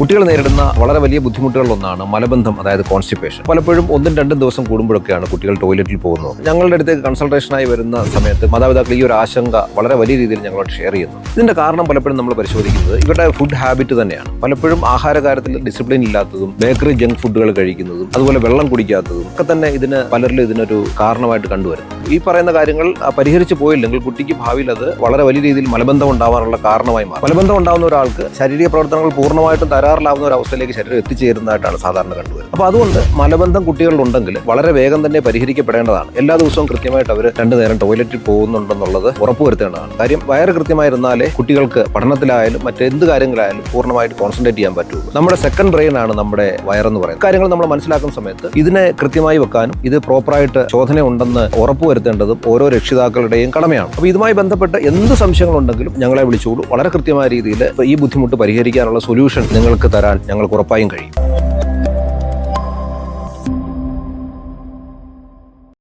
കുട്ടികൾ നേരിടുന്ന വളരെ വലിയ ബുദ്ധിമുട്ടുകളിലൊന്നാണ് മലബന്ധം അതായത് കോൺസ്റ്റിപ്പേഷൻ പലപ്പോഴും ഒന്നും രണ്ടും ദിവസം കൂടുമ്പോഴൊക്കെയാണ് കുട്ടികൾ ടോയ്ലറ്റിൽ പോകുന്നത്. ഞങ്ങളുടെ അടുത്തേക്ക് കൺസൾട്ടേഷനായി വരുന്ന സമയത്ത് മാതാപിതാക്കൾ ഈ ഒരു ആശങ്ക വളരെ വലിയ രീതിയിൽ ഞങ്ങളോട് ഷെയർ ചെയ്യുന്നു. ഇതിന്റെ കാരണം പലപ്പോഴും നമ്മൾ പരിശോധിക്കുന്നത് ഇവരുടെ ഫുഡ് ഹാബിറ്റ് തന്നെയാണ്. പലപ്പോഴും ആഹാര കാര്യത്തിൽ ഡിസിപ്ലിൻ ഇല്ലാത്തതും ബേക്കറി ജങ്ക് ഫുഡുകൾ കഴിക്കുന്നതും അതുപോലെ വെള്ളം കുടിക്കാത്തതും ഒക്കെ തന്നെ ഇതിന് പലരിലും ഇതിനൊരു കാരണമായിട്ട് കണ്ടുവരുന്നു. ഈ പറയുന്ന കാര്യങ്ങൾ പരിഹരിച്ചു പോയില്ലെങ്കിൽ കുട്ടിക്ക് ഭാവിയിൽ അത് വളരെ വലിയ രീതിയിൽ മലബന്ധം ഉണ്ടാവാനുള്ള കാരണമായി മാറും. മലബന്ധം ഉണ്ടാകുന്ന ഒരാൾക്ക് ശാരീരിക പ്രവർത്തനങ്ങൾ പൂർണമായിട്ടും തരാറിലാവുന്ന ഒരു അവസ്ഥയിലേക്ക് ശരീരം എത്തിച്ചേരുന്നതായിട്ടാണ് സാധാരണ കണ്ടുവരുന്നത്. അപ്പോൾ അതുകൊണ്ട് മലബന്ധം കുട്ടികളിലുണ്ടെങ്കിൽ വളരെ വേഗം തന്നെ പരിഹരിക്കപ്പെടേണ്ടതാണ്. എല്ലാ ദിവസവും കൃത്യമായിട്ട് അവർ രണ്ടു നേരം ടോയ്ലറ്റിൽ പോകുന്നുണ്ടെന്നുള്ളത് ഉറപ്പുവരുത്തേണ്ടതാണ് കാര്യം വയറ് കൃത്യമായിരുന്നാലേ കുട്ടികൾക്ക് പഠനത്തിലായാലും മറ്റെന്ത് കാര്യങ്ങളായാലും പൂർണമായിട്ട് കോൺസെൻട്രേറ്റ് ചെയ്യാൻ പറ്റുള്ളൂ നമ്മുടെ സെക്കൻഡ് ബ്രെയിൻ ആണ് നമ്മുടെ വയറെന്ന് പറയുന്നത്. കാര്യങ്ങൾ നമ്മൾ മനസ്സിലാക്കുന്ന സമയത്ത് ഇതിനെ കൃത്യമായി വെക്കാനും ഇത് പ്രോപ്പറായിട്ട് ശോധന ഉണ്ടെന്ന് ഉറപ്പുവരുത്തേണ്ടതും ഓരോ രക്ഷിതാക്കളുടെയും കടമയാണ്. അപ്പോൾ ഇതുമായി ബന്ധപ്പെട്ട് എന്ത് സംശയങ്ങളുണ്ടെങ്കിലും ഞങ്ങളെ വിളിച്ചോളൂ. വളരെ കൃത്യമായ രീതിയിൽ ഈ ബുദ്ധിമുട്ട് പരിഹരിക്കാനുള്ള സൊല്യൂഷൻ നിങ്ങൾക്ക് തരാൻ ഞങ്ങൾക്ക് ഉറപ്പായും കഴിയും.